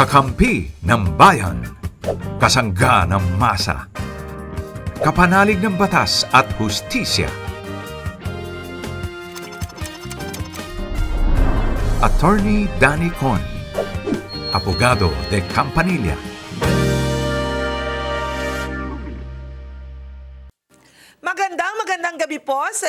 Kakampi ng bayan. Kasangga ng masa. Kapanalig ng batas at hustisya. Attorney Danny Con. Abogado de Campanilla.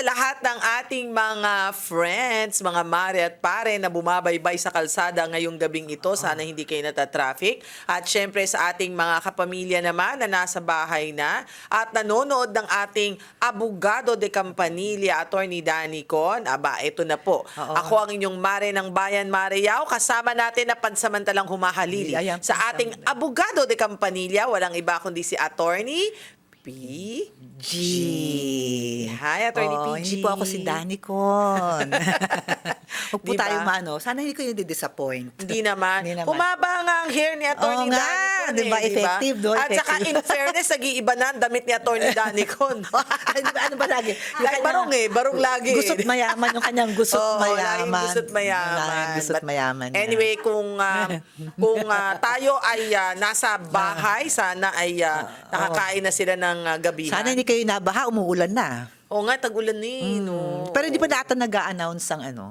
Sa lahat ng ating mga friends, mga mare at pare na bumabaybay sa kalsada ngayong gabing ito. Sana hindi kayo natatraffic. At syempre sa ating mga kapamilya naman na nasa bahay na at nanonood ng ating abogado de Campanilla, Attorney Danny Con. Aba, ito na po. Oo. Ako ang inyong mare ng bayan, Mare Yao. Kasama natin na pansamantalang humahalili Ayan, sa ating abogado de Campanilla. Walang iba kundi si Attorney PG. Hi, Attorney Oh, PG. Hindi po ako si Danny Con. Huwag po Di ba? tayo mano. Sana hindi ko yung disappoint Hindi naman. Hindi naman. Humaba nga ang hair ni Attorney Oo nga, Danny Con. di ba? eh, Effective, no? At saka in fairness, nag-iiba na ang damit ni Attorney Danny Con. ano, ba, lagi? Yung Like barong eh, barong lagi eh. Gusot mayaman, yung kanyang gusot Oo, mayaman. laging gusot mayaman. Gusot mayaman. Anyway, kung ah, kung ah, tayo ay ah, nasa bahay, sana ay ah, nakakain na sila ng uh, gabihan. Sana hindi kayo nabaha, umuulan na. Oo nga, tag-ulan na eh, no? Pero hindi pa natin nag-a-announce ang ano,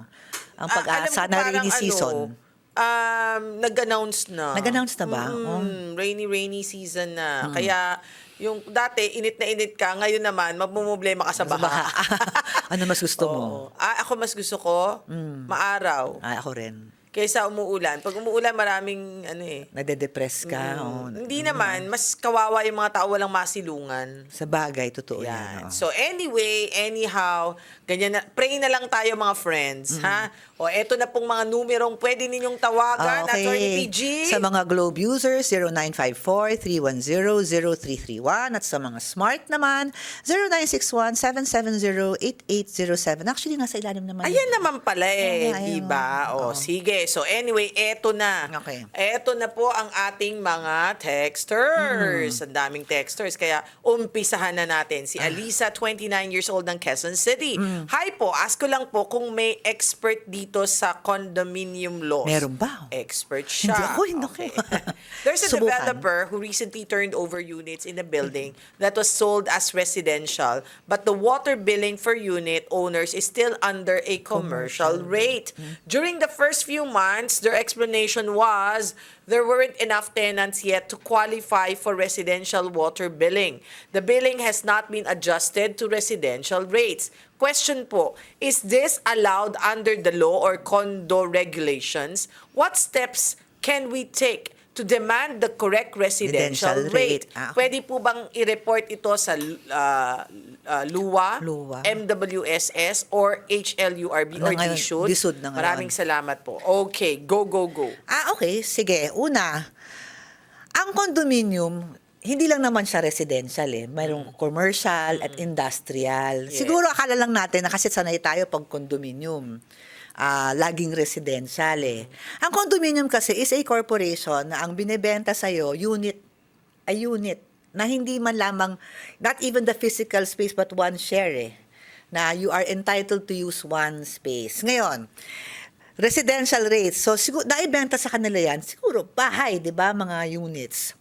ang Ah, pag-asa na rainy season. Ano, um, nag-announce na. Nag-announce na ba? Mm, Oh. Rainy, rainy season na. Kaya, yung dati, init na init ka. Ngayon naman, magmumblema ka sa baha. baha. ano mas gusto mo? Oo. Ah, ako mas gusto ko, maaraw. Ah, ako rin. Kaysa umuulan. Pag umuulan, maraming, ano eh. Nade-depress ka. Mm, oo. Hindi naman, mas kawawa yung mga tao walang masilungan. Sa bagay, totoo yan. Yan. oo. So anyway, anyhow, ganyan na, pray na lang tayo mga friends, ha? O eto na pong mga numerong pwede ninyong tawagan, Ah, Attorney PG. Sa mga Globe users, 0954-310-0331. At sa mga Smart naman, 0961-770-8807. Actually, nasa ilalim naman. Ayan naman pala eh, Ayan, ayan. di ba? O, Oo. sige. So anyway, eto na. Okay. Eto na po ang ating mga texters. Ang daming texters. Kaya umpisahan na natin. Si Alisa, 29 years old ng Quezon City. Hi po, ask ko lang po kung may expert dito sa condominium laws. Meron ba? Expert siya. Hindi ako, hindi ako. There's a Subukan. developer who recently turned over units in a building that was sold as residential, but the water billing for unit owners is still under a commercial rate. During the first few months, their explanation was there weren't enough tenants yet to qualify for residential water billing. The billing has not been adjusted to residential rates. Question po, is this allowed under the law or condo regulations? What steps can we take to demand the correct residential, Residential rate? rate. Ah, okay. Pwede po bang i-report ito sa uh, uh, LUWA, LUWA. MWSS, or HLURB, Na or ngayon, DSUD? DSUD na ngayon. Maraming salamat po. Okay, go, go, go. Ah, okay. Sige. Una, ang condominium, hindi lang naman siya residential eh. Mayroong commercial at industrial. Yes. Siguro akala lang natin na kasi sanay tayo pag condominium. Ah, laging residential eh. Ang condominium kasi is a corporation na ang binebenta sa'yo, unit, a unit, na hindi man lamang, not even the physical space but one share eh. Na you are entitled to use one space. Ngayon, residential rates. So, siguro, naibenta sa kanila yan, siguro, bahay, di ba, mga units.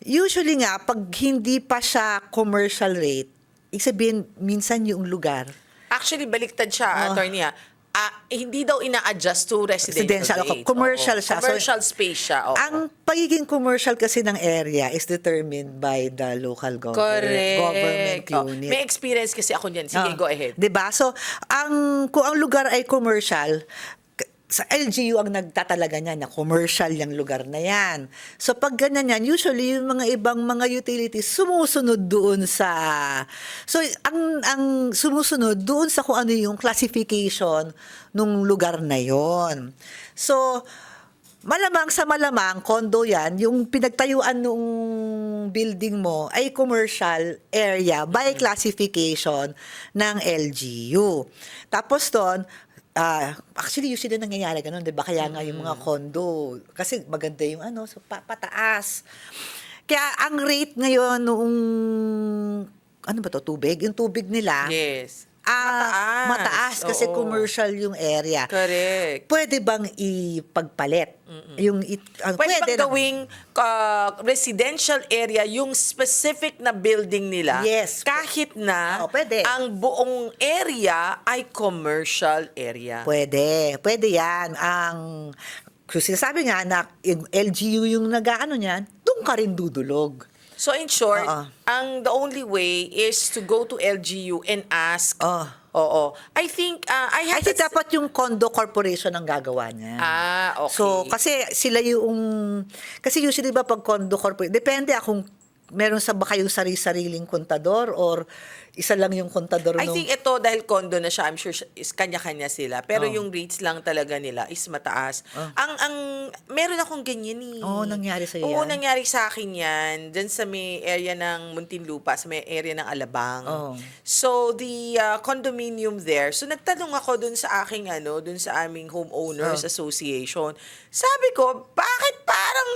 Usually nga, pag hindi pa siya commercial rate, ibig sabihin, minsan yung lugar, Actually, baliktad siya, Oh. attorney ah. Ah, hindi daw ina-adjust to residential, Residential, ako, rates. commercial Oo. siya. So, Commercial space siya. oo. ang pagiging commercial kasi ng area is determined by the local government, Correct. government Oh, unit. May experience kasi ako niyan. Sige, Ah, go ahead. 'Di ba? So, ang kung ang lugar ay commercial, sa LGU ang nagtatalaga niya na commercial yung lugar na yan. So pag ganyan yan, usually yung mga ibang mga utilities sumusunod doon sa So ang ang sumusunod doon sa kung ano yung classification nung lugar na yon. So Malamang sa malamang, condo yan, yung pinagtayuan nung building mo ay commercial area by classification ng LGU. Tapos doon, ah, actually usually nangyayari ganun, 'di ba? Kaya nga yung mga condo kasi maganda yung ano, so pa- pataas. Kaya ang rate ngayon noong ano ba to, tubig? Yung tubig nila, Yes. Ah, Mataas. mataas kasi Oo. commercial yung area. Correct. Pwede bang ipagpalit? Yung it, ah, Pwede, bang na- gawing uh, residential area yung specific na building nila? Yes. Kahit na Oo, pwede. ang buong area ay commercial area. Pwede. Pwede yan. Ang kung sinasabi nga na yung LGU yung nag-ano niyan, doon ka rin dudulog. So in short, Oo. ang the only way is to go to LGU and ask. Oo. Oo. I think uh, I I had think dapat yung condo corporation ang gagawa niya. Ah, okay. So, kasi sila yung... Kasi usually ba pag condo corporation, depende ah kung meron sa ba kayong sarili-sariling kontador or isa lang yung kontador I nung... think ito dahil condo na siya, I'm sure siya- is kanya-kanya sila. Pero Oh. yung rates lang talaga nila is mataas. Ang ang meron akong ganyan eh. Oo, nangyari sa'yo Oo, yan? nangyari sa akin yan. Diyan sa may area ng Muntinlupa, sa may area ng Alabang. Oh. So the uh, condominium there. So nagtanong ako dun sa aking ano, dun sa aming homeowners Oh. association. Sabi ko, bakit parang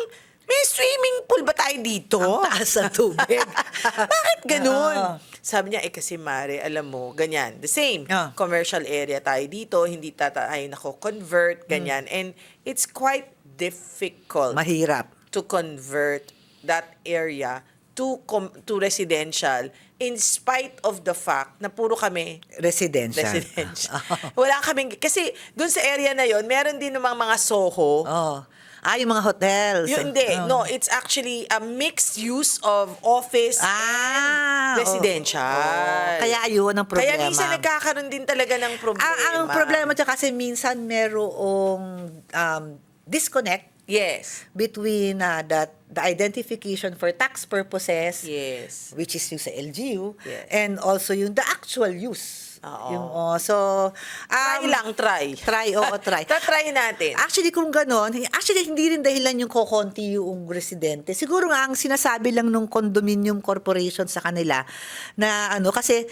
may swimming pool ba tayo dito? Ang taas sa tubig. Bakit ganun? Oo. Sabi niya, eh kasi Mare, alam mo, ganyan. The same. Ah. Commercial area tayo dito, hindi ta tayo nako-convert, ganyan. And it's quite difficult Mahirap. to convert that area to com- to residential in spite of the fact na puro kami Residential. residential. Wala kaming, kasi dun sa area na yon meron din namang mga Soho. Oh. Ah, yung mga hotels. Yung, hindi, Oh. no, it's actually a mixed use of office Ah, and residential. oo. Kaya yun ang problema. Kaya minsan nagkakaroon din talaga ng problema. ang, ang problema dyan kasi minsan merong um, disconnect Yes. between uh, that the identification for tax purposes Yes. which is yung sa LGU Yes. and also yung the actual use. Oo. Yung oh, so Try um, lang, try. Try, oo, try. try natin. Actually, kung ganon, actually, hindi rin dahilan yung kokonti yung residente. Siguro nga, ang sinasabi lang nung condominium corporation sa kanila na ano, kasi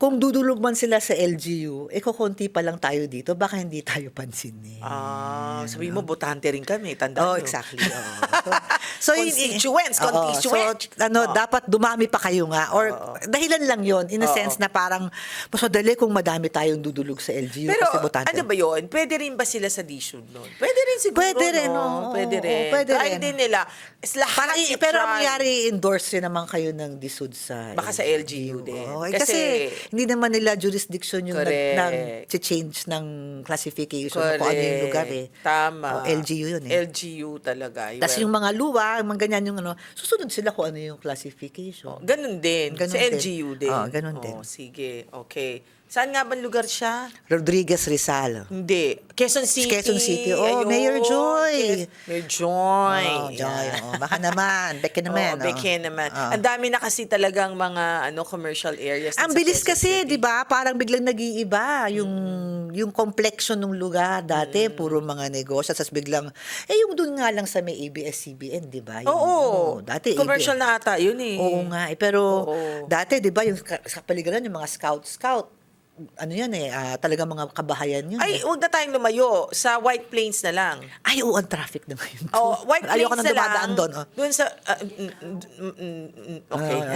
kung dudulog man sila sa LGU, eh kukunti pa lang tayo dito, baka hindi tayo pansinin. Ah, sabi mo, botante rin kami. Tandaan Oh, exactly. oo. So, yun- Constituents, Oo, constituent. So, ano, Oo. dapat dumami pa kayo nga. Or dahilan lang yon in a Oo. sense na parang mas madali kung madami tayong dudulog sa LGU Pero kasi botante. ano ba yun? Pwede rin ba sila sa DSUD nun? Pwede rin siguro, Pwede rin, no? oo, Pwede rin. pwede Try rin. din nila. Is lahat pero ang mangyari, endorse rin naman kayo ng DSUD sa Baka sa LGU din. Oo, eh, Kasi- kasi, hindi naman nila jurisdiction yung Correct. nag, change ng classification kung ano yung lugar eh. Tama. O, LGU yun eh. LGU talaga. Tapos Well, yung mga luwa, yung mga ganyan yung ano, susunod sila kung ano yung classification. Ganun din. Ganun sa din. LGU din. Oo, ganun din. Oh, sige. Okay. Saan nga ba lugar siya? Rodriguez Rizal. Hindi. Quezon City. Quezon City. Oh, Mayor Joy. Mayor Joy. Oh, Joy. Yan. Oh, baka naman. Beke naman. Oo, beke naman. Oh. Ang dami na kasi talagang mga ano commercial areas. Ang bilis kasi. 'di ba? Parang biglang nag-iiba yung yung complexion ng lugar. Dati Mm. puro mga negosyo, tapos biglang eh yung doon nga lang sa may ABS-CBN, 'di ba? Oo. oo, dati Commercial ABS. na ata yun eh. Oo nga, eh, pero Oo. dati 'di ba yung sa paligiran yung mga scout-scout ano yan eh, ah, talaga mga kabahayan yun. Ay, eh. huwag na tayong lumayo. Sa White Plains na lang. Ay, oo, ang traffic na ngayon. Oh, White Plains Ayoko na dumadaan lang. doon. Oh. Doon sa... ah, mm, mm, mm, okay. Ah,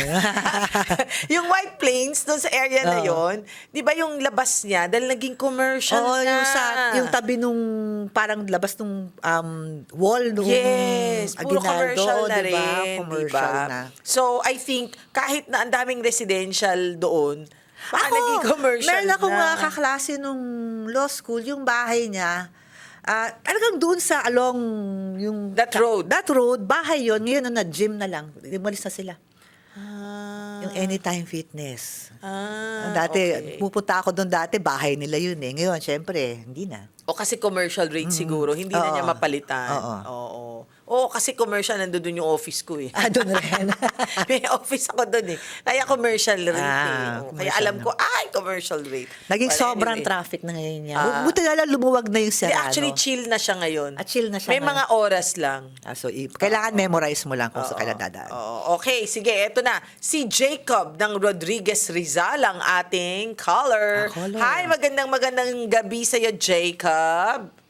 yung White Plains, doon sa area na Oo. yon, di ba yung labas niya, dahil naging commercial Oo, na. yung sa yung tabi nung parang labas nung um, wall nung Yes, puro Aguinaldo, commercial na di ba? rin. Commercial diba? na. So, I think, kahit na ang daming residential doon, baka naging commercial meron akong na. mga kaklase nung law school, yung bahay niya, ah talagang doon sa along yung... That road. That road, bahay yon Ngayon na gym na lang. Umalis na sila. Ah, Yung Anytime Fitness. ah, dati, okay. pupunta ako doon dati, bahay nila yun eh. Ngayon, syempre, hindi na. O kasi commercial rate siguro, hindi na Mm. Oo. niya mapalitan. Oo. Oo. Oo, kasi commercial, nandun doon yung office ko eh. Ah, doon rin. May office ako doon eh. Kaya commercial rate Ah, eh. Kaya alam na. ko, ay, commercial rate. Naging Well, sobrang anyway. traffic na ngayon niya. Ah. Buti na lang lumuwag na yung Serrano. actually, chill na siya ngayon. Ah, chill na siya May ngayon. mga oras lang. Ah, so, i- kailangan memorize mo lang kung sa kailan dadaan. Oo. Okay, sige, eto na. Si Jacob ng Rodriguez Rizal ang ating caller. Ah, caller. Hi, magandang magandang gabi sa'yo, Jacob.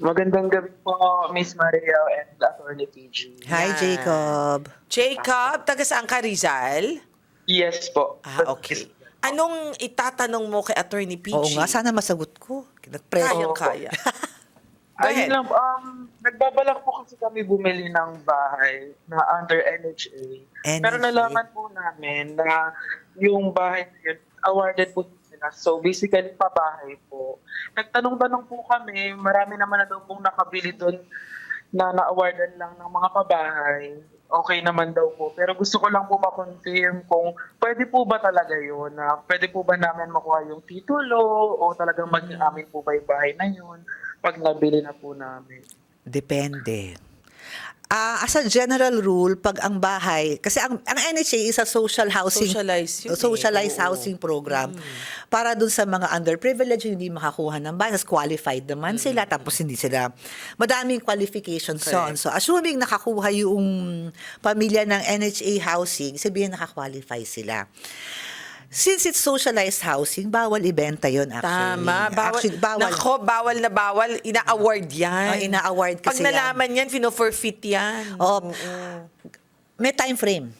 Magandang gabi po, Miss Mariel and Attorney PG. Hi, Yan. Jacob. Jacob, taga saan ka, Rizal? Yes po. Ah, okay. Anong itatanong mo kay Attorney Peachy? Oo nga, sana masagot ko. Nag-press. Kayang kaya. Go Ayun lang, um, nagbabalak po kasi kami bumili ng bahay na under NHA. Pero NHA. nalaman po namin na yung bahay na yun, awarded po sila. So basically, pabahay po. Nagtanong-tanong po kami, marami naman na daw pong nakabili doon na na-awardan lang ng mga pabahay. Okay naman daw po. Pero gusto ko lang po ma-confirm kung pwede po ba talaga yun, na pwede po ba namin makuha yung titulo o talagang maging amin po ba yung bahay na yun pag nabili na po namin. Depende. Ah, as a general rule, pag ang bahay, kasi ang, ang NHA is a social housing, Socialized yun eh. socialized Oo. housing program para dun sa mga underprivileged, hindi makakuha ng bahay, tapos qualified naman sila, tapos hindi sila, madaming qualifications on. Correct. So, assuming nakakuha yung pamilya ng NHA housing, sabihin nakakwalify sila. Since it's socialized housing, bawal ibenta yon actually. Tama. Bawal, Actually, bawal. Nako, bawal na bawal. Ina-award yan. Oh, ina-award Pag kasi yan. nalaman yan, fino-forfeit yan. Oh, may time frame.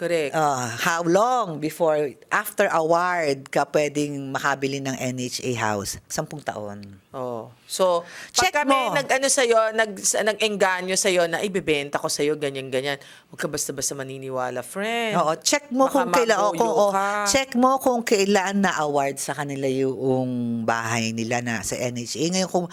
Correct. Uh, how long before, after award ka pwedeng makabili ng NHA house? Sampung taon. Oh. So, Check pag kami mo. nag-ano sa'yo, nag, nag-engganyo sa'yo na ibebenta ko sa'yo, ganyan-ganyan, huwag ka basta-basta maniniwala, friend. Oo, check mo Baka kung kailan o kung o, check mo kung kailan na award sa kanila yung bahay nila na sa NHA. Ngayon kung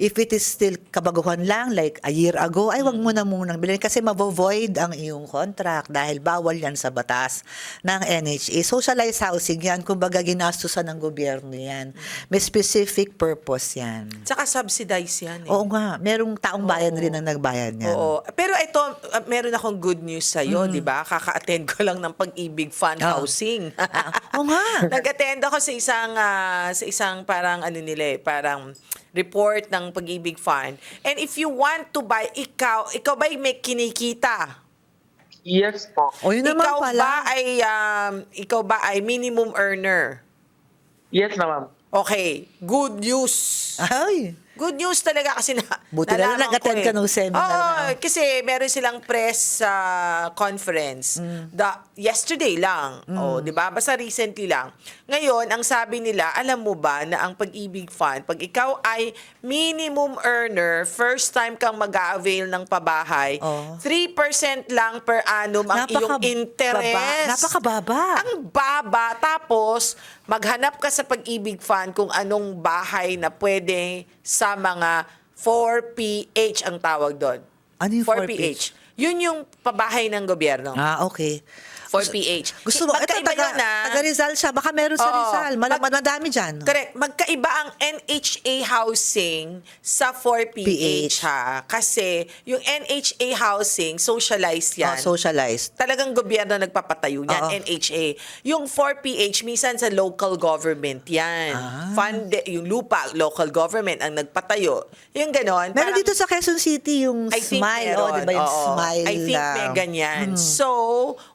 if it is still kabaguhan lang like a year ago, ay wag mo na munang bilhin kasi mavo-void ang iyong contract dahil bawal yan sa batas ng NHA. Socialized housing yan, kumbaga ginastusan ng gobyerno yan. May specific purpose yan. Tsaka subsidize yan. Eh. Oo nga, merong taong bayan rin ang nagbayad niyan. Oo. Pero ito, uh, meron akong good news sa'yo, di ba? Kaka-attend ko lang ng Pag-ibig Fund Mm. Oo. Housing. Ah, oo nga. Nag-attend ako sa isang, ah, sa isang parang ano nila eh, parang report ng Pag-ibig Fund. And if you want to buy, ikaw, ikaw ba may kinikita? Yes po. O yun naman ikaw pala. ba ay um, ikaw ba ay minimum earner? Yes naman. Okay, good news. Ay. Good news talaga kasi na Buti na lang nag-attend ko ka eh. nung seminar Oo, na. kasi meron silang press ah, conference Mm. the, yesterday lang. Oh, 'di ba? Basta recently lang. Ngayon, ang sabi nila, alam mo ba na ang Pag-ibig Fund, pag ikaw ay minimum earner, first time kang mag-avail ng pabahay, Oh. 3% lang per annum ang iyong Napaka- interest. baba. Napakababa. Ang baba. Tapos, maghanap ka sa Pag-ibig Fund kung anong bahay na pwede sa mga 4PH ang tawag doon. Ano yung 4PH? Yun yung pabahay ng gobyerno. Ah, okay. 4PH. Gusto mo, ito taga, yun, ah. taga Rizal siya. Baka meron sa Oo. Rizal. Malam, Mag- madami dyan. Correct. Magkaiba ang NHA housing sa 4PH PH. ha. Kasi yung NHA housing, socialized yan. Oh, socialized. Talagang gobyerno nagpapatayo niyan, Oo. NHA. Yung 4PH, minsan sa local government yan. Ah. Fund, yung lupa, local government ang nagpatayo. Yung ganon. Meron parang- dito sa Quezon City yung I think smile. meron. Oh, di ba yung Oo. smile? I think may ganyan. So,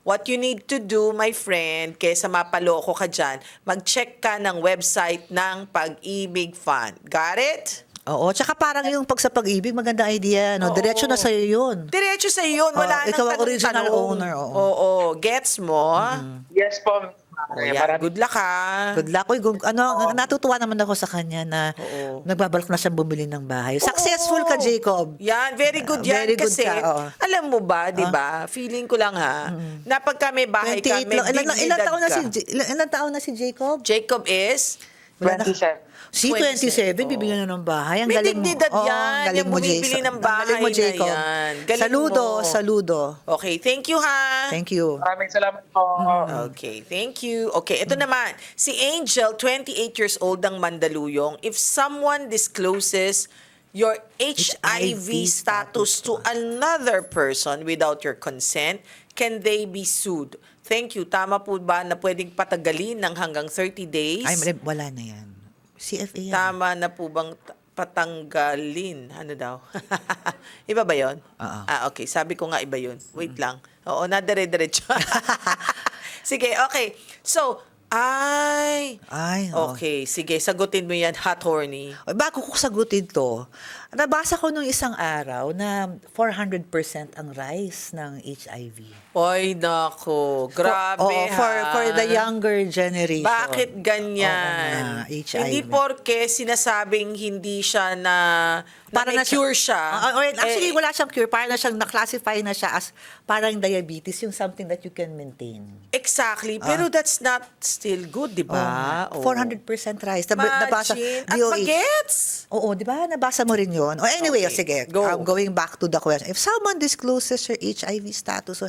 what you need to do, my friend, kesa mapaloko ka dyan, mag-check ka ng website ng Pag-ibig Fund. Got it? Oo, tsaka parang yung pag sa pag-ibig, maganda idea. No? Oo. Diretso na sa'yo yun. Diretso sa yun. Wala nang Oo, ikaw ang original owner, oo. Oo. Gets mo? Yes po, Miss O Mare. yan. Maraming- Good luck ha. Good luck. Uy, gu- ano, natutuwa naman ako sa kanya na Oo. nagbabalak na siyang bumili ng bahay. Successful ka, Oo. Jacob. Yan, very good yan. Very good kasi, ka, oo. alam mo ba, di ba, feeling ko lang ha, na pagka may bahay ka, 28 may lang. Ilan, ilan, dignidad taon na ka. si, J- ilan, ilan taon na si Jacob? Jacob is? 27. Si 27, 27, bibigyan na ng bahay. Ang May galing mo. dignidad Oo, yan. ang galing Yung mo, bumibili Jason. ng Ang galing mo, bahay na Jacob. yan. Galing saludo, mo. saludo. Okay, thank you ha. Thank you. Maraming salamat po. Okay, thank you. Okay, ito naman. Si Angel, 28 years old ng Mandaluyong. If someone discloses your HIV status to another person without your consent, can they be sued? Thank you. Tama po ba na pwedeng patagalin ng hanggang 30 days? Ay, mali- wala na yan. CFA yan. Tama na po bang t- patanggalin? Ano daw? iba ba yon? Oo. Ah, okay. Sabi ko nga iba yun. Wait lang. Oo, na dire-diretso. Sige, okay. So, Ay! Ay, oh. Okay, sige, sagutin mo yan, hot horny. Bago ko sagutin to, nabasa ko nung isang araw na 400% ang rise ng HIV. Oy, nako, grabe for, oh, for, ha. for the younger generation. Bakit Oo nga, ganyan? HIV. Hindi porke sinasabing hindi siya na, na Para may na siya- cure siya. Ah, ah, wait, actually, Eh, wala siyang cure. Parang na siyang na-classify na siya as parang diabetes, yung something that you can maintain. Exactly, pero that's not still good, di ba? Oh, Oo. 400% rise. Nab- nabasa, Imagine. At bagets! Oo, di ba? Nabasa mo rin yun. Oh, anyway, Okay, sige. go. Um, going back to the question. If someone discloses your HIV status, uh,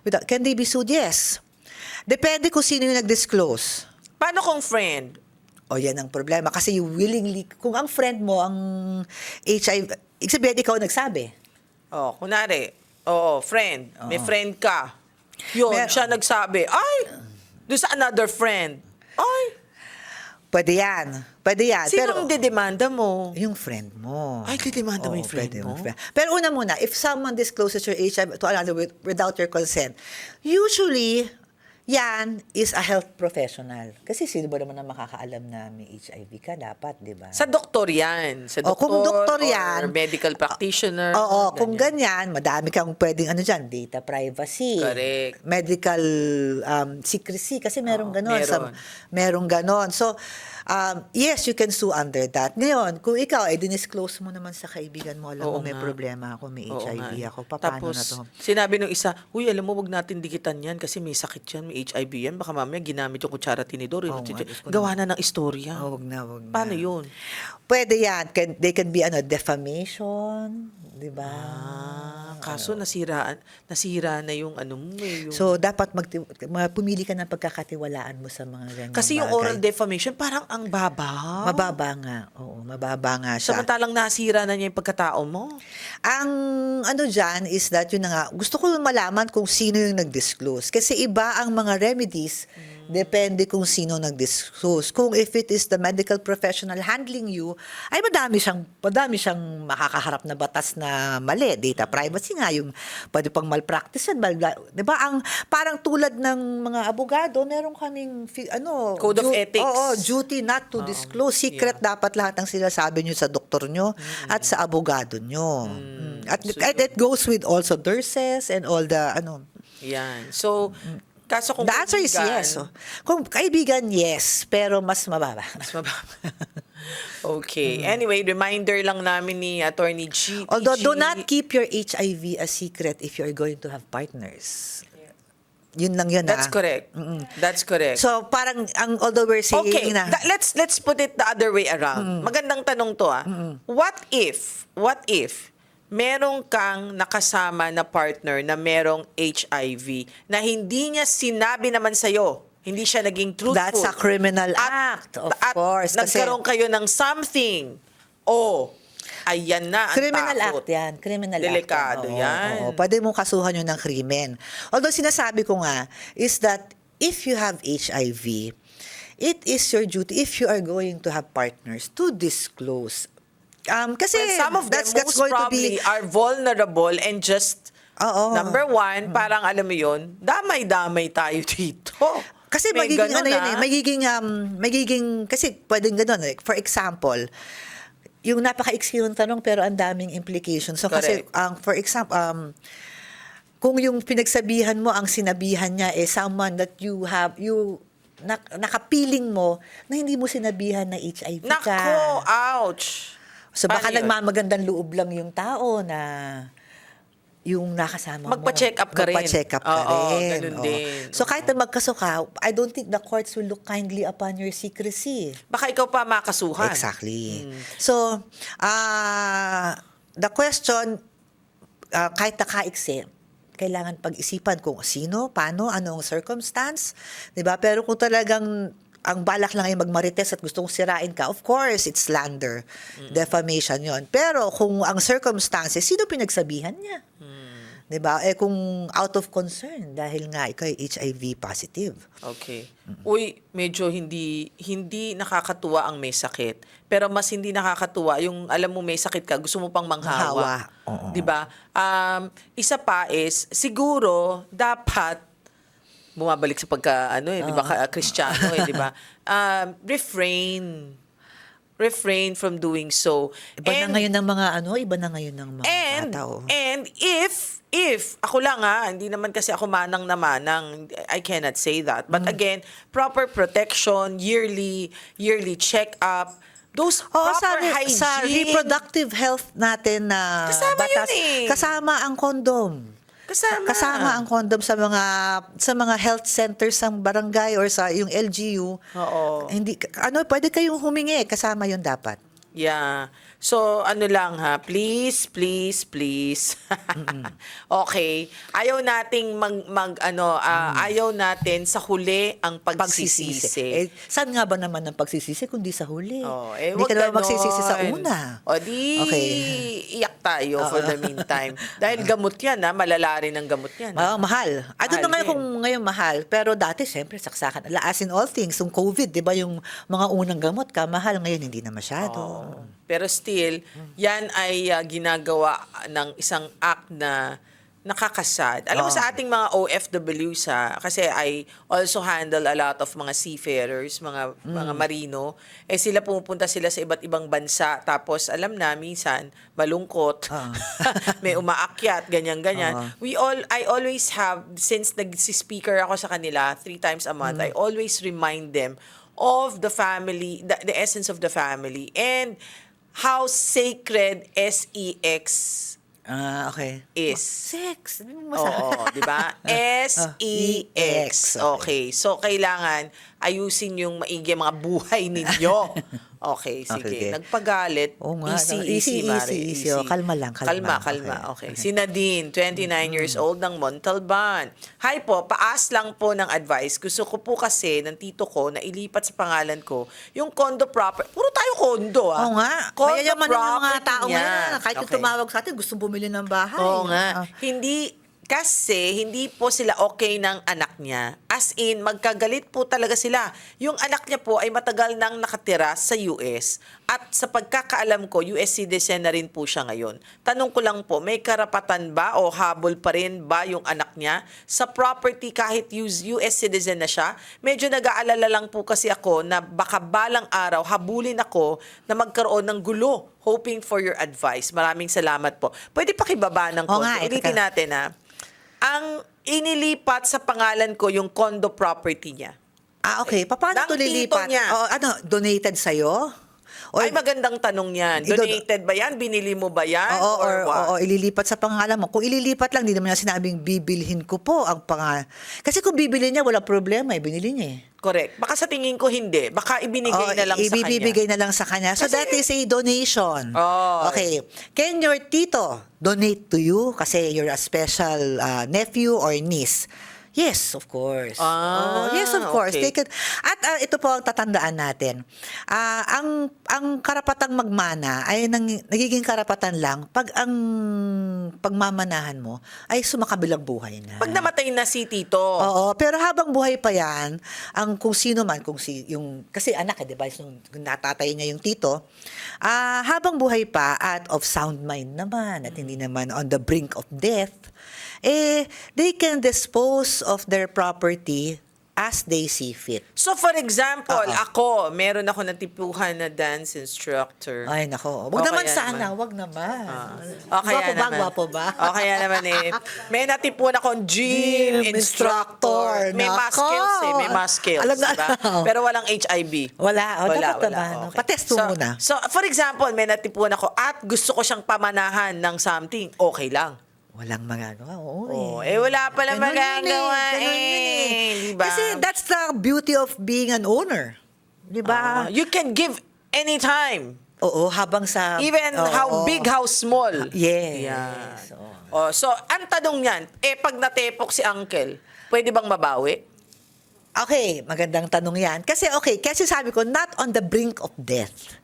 without, can they be sued? Yes. Depende kung sino yung nag-disclose. Paano kung friend? O yan ang problema. Kasi you willingly, kung ang friend mo ang HIV, sabihin ikaw nagsabi. Oh, kunwari, oo, friend, may friend ka. Yun, Mer- siya nagsabi, ay, doon sa another friend. Ay, Pwede yan. Pwede yan. sinong didemanda mo? Yung friend mo. Ay, didemanda mo yung friend pwede mo? friend. Pero una muna, if someone discloses your HIV to another with, without your consent, usually, yan is a health professional. Kasi sino ba naman ang makakaalam na may HIV ka? Dapat, di ba? Sa doktor yan. Sa O, doktor, kung doktor yan, or medical practitioner. Oo, kung ganyan, madami kang pwedeng ano dyan, data privacy. Correct. Medical um, secrecy kasi merong Oo, ganon. Sa, meron. merong ganon. So, um, yes, you can sue under that. Ngayon, kung ikaw ay dinisclose mo naman sa kaibigan mo, alam mo may nga. problema ako, may Oo HIV nga eh. ako, paano Tapos, na to? sinabi nung isa, Uy, alam mo, wag natin dikitan yan kasi may sakit yan, may HIV yan. Baka mamaya ginamit yung kutsara tinidor. Oo yun, nga, Diyos ko gawa na ng istorya. Oh, wag na, wag na. Paano yun? Pwede yan. Can, they can be ano, defamation, di ba? Ah, kaso nasiraan, nasira na yung ano mo eh. Yung, So, dapat magti- ma- pumili ka ng pagkakatiwalaan mo sa mga ganyan kasi yung bagay. oral defamation, parang ang baba. Mababa nga. Oo, mababa nga siya. Samantalang nasira na niya yung pagkatao mo. Ang ano dyan is that yun na nga, gusto ko malaman kung sino yung nag-disclose. Kasi iba ang mga remedies, depende kung sino nag-disclose. Kung if it is the medical professional handling you, ay madami siyang, madami siyang makakaharap na batas na mali. Data privacy nga, yung pwede pang malpractice yan. Di ba? Ang, parang tulad ng mga abogado, meron kaming, ano, Code of ethics. Oo, duty not to disclose. Secret dapat lahat ng sinasabi nyo sa doktor nyo at sa abogado nyo. Mm. At, So, at it goes with also nurses and all the ano. Yan. So, kaso kung the answer is kaibigan, yes. oh. Kung kaibigan, yes. Pero mas mababa. Mas mababa. okay. Anyway, reminder lang namin ni Attorney G. Although, do G- not keep your HIV a secret if you're going to have partners. Yun lang yun, That's ah. correct. That's correct. So, parang, ang, although we're saying okay, na... tha- let's let's put it the other way around. Magandang tanong to ah. What if, what if merong kang nakasama na partner na merong HIV na hindi niya sinabi naman sa'yo, hindi siya naging truthful. That's a criminal act, of at course, kasi- nagkaroon kayo ng something. Oh, ayan na ang Criminal takot. act yan. Criminal Delikado act. Oo, yan. oo. Pwede mong kasuhan yun ng krimen. Although sinasabi ko nga is that if you have HIV, it is your duty if you are going to have partners to disclose. Um, kasi Well, some of them that's, that's most going to probably be are vulnerable and just Oo. number one, parang alam mo yun, damay-damay tayo dito. Kasi May magiging ganun, ano yun ah. eh, magiging um, magiging kasi pwedeng ganoon like, for example, yung napaka-iksi ng tanong pero ang daming implications. So kasi Correct. ang for example um kung yung pinagsabihan mo ang sinabihan niya is someone that you have you nak, nakapiling mo na hindi mo sinabihan na HIV ka. Nako, ouch. So baka Paano yun? nagmamagandang loob lang yung tao na yung nakasama mo. Magpa-check up ka rin. Magpa-check up ka Oo, rin. ganun din. So kahit na magkasuka, I don't think the courts will look kindly upon your secrecy. Baka ikaw pa makasuhan. Exactly. Hmm. So, ah the question, ah, kahit nakaiksi, kailangan pag-isipan kung sino, paano, ano ang circumstance, 'di ba? Pero kung talagang ang balak lang ay magmarites at gustong sirain ka, of course, it's slander. Defamation yon. Pero kung ang circumstances, sino pinagsabihan niya? 'Di ba? Eh kung out of concern dahil nga ikaw ay HIV positive. Okay. Uy, medyo hindi hindi nakakatuwa ang may sakit. Pero mas hindi nakakatuwa yung alam mo may sakit ka, gusto mo pang manghawa. Manghawa. 'Di ba? Um, isa pa is siguro dapat bumabalik sa pagka ano eh, 'di ba, ka- Kristiyano eh, 'di ba? Um, refrain. Refrain from doing so. Iba na ngayon ng mga ano, iba na ngayon ng mga And, tao. and if, if, ako lang ha, hindi naman kasi ako manang na manang, I cannot say that. But Mm. again, proper protection, yearly, yearly check-up, those Oo, proper sa, re- hygiene. sa reproductive health natin na Kasama yun batas, eh. kasama ang kondom. Kasama. Kasama ang kondom sa mga sa mga health centers ng barangay or sa yung LGU. Oo. Hindi ano pwede kayong humingi kasama yun dapat. Yeah. So, ano lang ha, please, please, please. okay. Ayaw nating mag, mag ano, ah, ayaw natin sa huli ang pagsisisi. Eh, saan nga ba naman ang pagsisisi kundi sa huli? Oh, eh, Hindi ka naman magsisisi sa una. O di, Okay. iyak tayo for the meantime. Dahil gamot yan, ha? malala rin ang gamot yan. ha? Ah, mahal. I don't know Mahal ngayon kung ngayon mahal, pero dati siyempre saksakan. Ala, As in all things, yung COVID, 'di ba, yung mga unang gamot ka mahal ngayon hindi na masyado. Oo. Pero still, yan ay ah, ginagawa ng isang act na nakakasad. Alam mo sa ating mga OFWs ha, kasi I also handle a lot of mga seafarers, mga mga marino, eh sila pumupunta sila sa iba't ibang bansa tapos alam na minsan malungkot. Oo. may umaakyat, ganyan-ganyan. Oo. We all I always have since nag-speaker ako sa kanila three times a month, I always remind them of the family, the, the essence of the family and how sacred SEX Ah, okay. is. Sex. Mo masarap. Oo, di ba? S-E-X. Okay. So, kailangan ayusin yung maigi ang mga buhay ninyo. Okay, sige. Okay. Nagpagalit. Oo nga, Easy, easy, Easy, Mare. easy, easy. Oh, kalma lang, kalma. Kalma, kalma. Okay. Okay. Si Nadine, 29 years old ng Montalban. Hi po, paas lang po ng advice. Gusto ko po kasi ng tito ko na ilipat sa pangalan ko yung condo proper. Puro tayo condo, ah. Oo nga. Condo Kaya yaman ng mga property tao niya. ngayon. Kahit Okay. tumawag sa atin, gusto bumili ng bahay. Oo nga. Ah. Hindi, kasi hindi po sila okay ng anak niya. As in, magkagalit po talaga sila. Yung anak niya po ay matagal nang nakatira sa US. At sa pagkakaalam ko, US citizen na rin po siya ngayon. Tanong ko lang po, may karapatan ba o habol pa rin ba yung anak niya sa property kahit US citizen na siya? Medyo nag-aalala lang po kasi ako na baka balang araw habulin ako na magkaroon ng gulo. Hoping for your advice. Maraming salamat po. Pwede pakibaba ng konti. ito Ulitin natin ha. Ang inilipat sa pangalan ko yung condo property niya. Ah, okay. Pa- Paano Ng ito tito lilipat? niya. Oh, ano, donated sa'yo? O, Ay, magandang tanong yan. Donated ba yan? Binili mo ba yan? Oo, or, what? oo, ililipat sa pangalan mo. Kung ililipat lang, hindi naman niya sinabing bibilhin ko po ang pangalan. Kasi kung bibili niya, wala problema. Eh, binili niya eh. Correct. Baka sa tingin ko hindi. Baka ibinigay Oo, na lang sa kanya. ibibigay na lang sa kanya. So Kasi- that is a donation. Oh. Okay. Can your tito donate to you kasi you're a special uh, nephew or niece? Yes, of course. Ah, Oh, yes, of course. okay. They could, at ah, ito po ang tatandaan natin. Ah, ang ang karapatang magmana ay nang, nagiging karapatan lang pag ang pagmamanahan mo ay sumakabilang buhay na. Pag namatay na si Tito. Oo, pero habang buhay pa yan, ang kung sino man, kung si, yung, kasi anak, eh, di ba, yung natatay niya yung tito, ah habang buhay pa at of sound mind naman, at hindi naman on the brink of death, eh, they can dispose of their property as they see fit. So for example, Oo. ako, meron ako natipuhan na dance instructor. Ay, nako. Wag O naman sana, naman. wag naman. O kaya ba, naman. gwapo ba? O kaya naman eh. May natipuan akong gym, Gym instructor. instructor. May Nako. skills eh. May mass skills. Alam na- diba? Pero walang HIV. Wala. O, dapat naman, no? Patest mo so, muna. So, for example, may natipuan ako at gusto ko siyang pamanahan ng something, okay lang. Walang magagawa. Oo, Oh, eh. eh, wala pala Ganun yun magagawa eh. Ganun eh. yun eh. Diba? Kasi that's the beauty of being an owner. Di ba? Ah, you can give anytime. Oo, habang sa... Even Oo. how big, how small. Yes. Yan. Oo. Oh, so, ang tanong niyan, eh pag natepok si uncle, pwede bang mabawi? Okay, magandang tanong yan. Kasi okay, kasi sabi ko, not on the brink of death.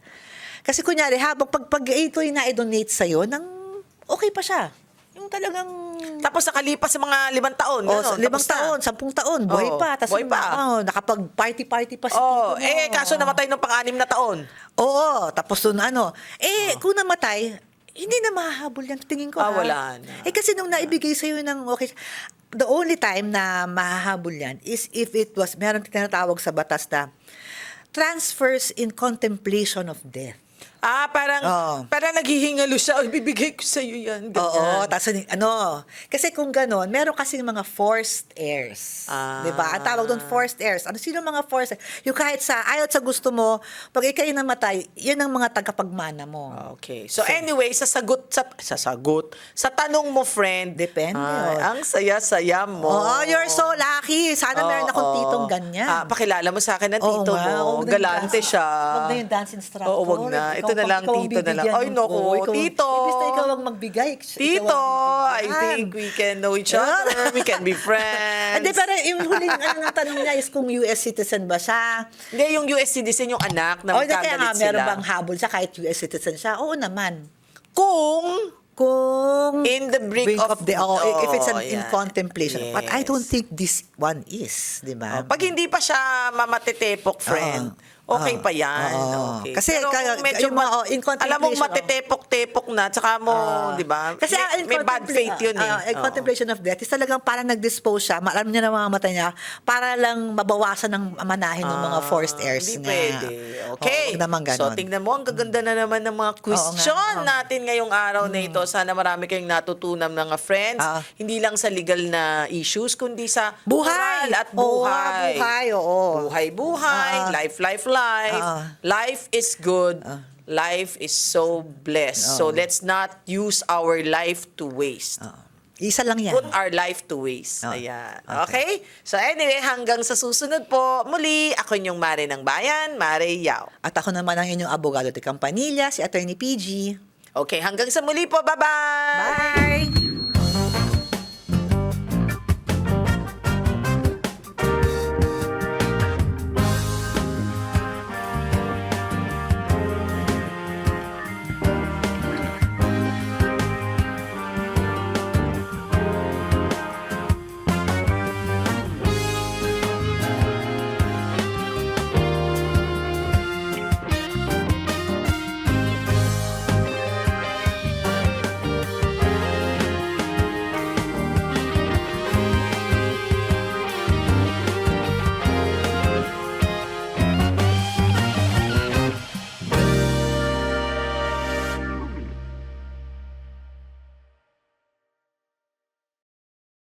Kasi kunyari, habang pag, pag ito yung na-donate sa'yo, nang okay pa siya. Yung talagang... Tapos nakalipas sa mga limang taon. Oh, gano'n, limang tapos na. taon, sampung taon, buhay Oo, pa. Tapos buhay pa. Oh, nakapag-party-party pa si Oh, tito eh, kaso namatay nung pang-anim na taon. Oo, tapos dun ano. Eh, kung namatay, hindi na mahahabol yan. Tingin ko Ah, ha. wala na. Eh kasi nung naibigay sa'yo ng okay, the only time na mahahabol yan is if it was, meron tinatawag sa batas na transfers in contemplation of death. Ah, parang, Oo. parang naghihingalo siya. Ay, bibigay ko sa'yo yan. Ganyan. Oo, tapos ano, kasi kung gano'n, meron kasi mga forced heirs. Ah. 'Di ba? Ang tawag doon forced heirs. Ano sino mga forced heirs? Yung kahit sa ayaw sa gusto mo, pag ikaw yung namatay, yan ang mga tagapagmana mo. Okay. So, anyway, sa sagot, sa, sa sagot, sa tanong mo, friend. Depende, Ay, oh. ang saya-saya mo. Oh, you're so lucky. Sana meron akong Oo. titong ganyan. Ah, pakilala mo sa akin ang Oo tito nga, mo. huwag na yung Galante dance- siya. Huwag na yung dance instructor. Oo, wag na. Ito Ikaw na lang, tito na lang. Ay, naku, tito. Imbis na ikaw ang magbigay. Tito, I think we can know each other. we can be friends. Hindi, pero yung huling ano ng tanong niya is kung US citizen ba siya? Hindi, yung US citizen, yung anak na O, hindi kaya nga, magkagalit meron sila. bang habol siya kahit US citizen siya? Oo naman. Kung Kung In the brink of- the, oh, if it's an Oh, in yan. contemplation. But I Yes. don't think this one is, di ba? Oh, pag hindi pa siya mamatitepok, friend, Oo. Okay pa yan. Oo. Okay. Kasi Pero kaya- yung mga, oh, in alam mo, contemplation, oh. matitepok-tepok na, tsaka mo, di ba? Kasi ah, may, may bad faith yun eh. ah, in Oo. contemplation of death, is talagang parang nag-dispose siya, alam niya na mga mata niya, para lang mabawasan ng manahin ng mga forced heirs Ah, Hindi niya. pwede. Okay. Oo, naman ganon. So, tingnan mo, ang gaganda na naman ng mga question Oo nga. natin ngayong araw na ito. Sana marami kayong natutunan mga friends. Ah. Hindi lang sa legal na issues, kundi sa Buhay. moral at Oo, buhay. buhay, oo. Buhay, buhay. Ah. life, life, life. Ah. Life is good. Life is so blessed. So, let's not use our life to waste. Isa lang yan. Put our life to waste. Oh, Ayan. okay. Okay? So anyway, hanggang sa susunod po, muli, ako yung Mare ng Bayan, Mare Yao. At ako naman ang inyong abogado de Campanilla, si Attorney PG. Okay, hanggang sa muli po. Bye-bye! Bye!